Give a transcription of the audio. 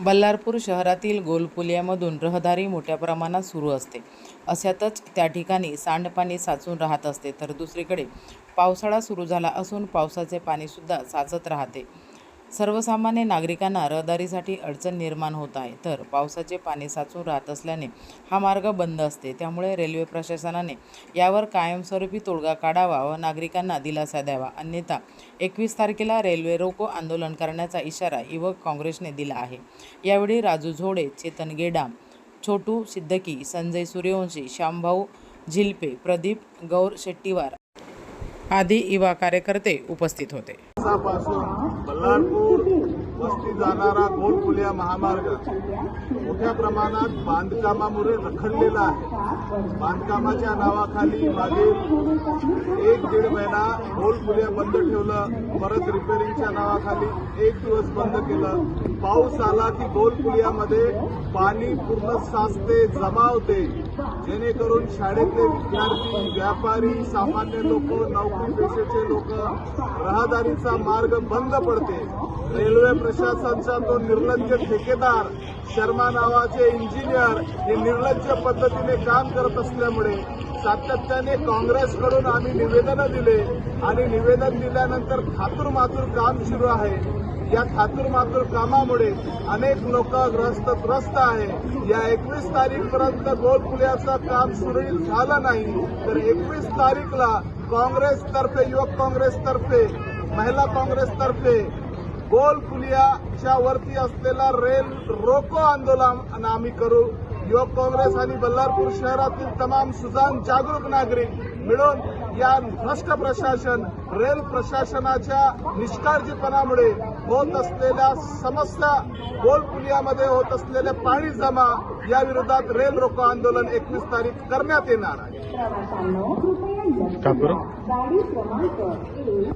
बल्लारपूर शहरातील गोलपुलियामधून रहदारी मोठ्या प्रमाणात सुरू असते. अशातच त्या ठिकाणी सांडपाणी साचून राहत असते. तर दुसरीकडे पावसाळा सुरू झाला असून पावसाचे पाणीसुद्धा साचत राहते. सर्वसामान्य नागरिकांना रहदारीसाठी अडचण निर्माण होत आहे. तर पावसाचे पाणी साचून राहत असल्याने हा मार्ग बंद असते. त्यामुळे रेल्वे प्रशासनाने यावर कायमस्वरूपी तोडगा काढावा व नागरिकांना दिलासा द्यावा. अन्यथा एकवीस तारखेला रेल्वे रोको आंदोलन करण्याचा इशारा युवक काँग्रेसने दिला आहे. यावेळी राजू झोडे चेतन गेडाम छोटू सिद्दकी संजय सूर्यवंशी श्यामभाऊ झिलपे प्रदीप गौर शेट्टीवार आदी युवा कार्यकर्ते उपस्थित होते. बल्लारपूर वस्ती जाणारा गोलपुलिया महामार्ग. मोठ्या प्रमाणात बांधकामामुळे रखडलेला आहे. बांधकामाच्या नावाखाली मागील एक दीड महिना गोलपुलिया बंद ठेवलं परत रिपेरिंगच्या नावाखाली एक दिवस बंद केलं. पाऊस आला की गोलपुलियामध्ये पाणी पूर्ण साचते जमावते जेणेकरून शाळेतले विद्यार्थी व्यापारी सामान्य लोक नोकरी पेशेचे लोक रहदारीचा मार्ग बंद पडते. रेल्वे प्रशासनचा तो निर्लज्ज ठेकेदार शर्मा नावाचे इंजिनियर हे निर्लज्ज पद्धतीने काम करत असल्यामुळे सातत्याने काँग्रेसकडून आम्ही निवेदनं दिले आणि निवेदन दिल्यानंतर थातूर मातूर काम सुरू आहे. या थातूर मातूर कामामुळे अनेक लोक ग्रस्त त्रस्त आहे. या एकवीस तारीखपर्यंत गोलपुल्याचं काम सुरळीत झालं नाही तर एकवीस तारीखला काँग्रेसतर्फे युवक काँग्रेसतर्फे महिला काँग्रेसतर्फे गोल पुलियाच्या वरती असलेला रेल रोको आंदोलन आम्ही करू. युवक काँग्रेस आणि बल्लारपूर शहरातील तमाम सुजान जागरूक नागरिक मिळून या भ्रष्ट प्रशासन रेल प्रशासनाच्या निष्काळजीपणामुळे होत असलेल्या समस्या गोल पुलियामध्ये होत असलेले पाणी जमा या विरोधात रेल रोको आंदोलन एकवीस तारीख करण्यात येणार आहे.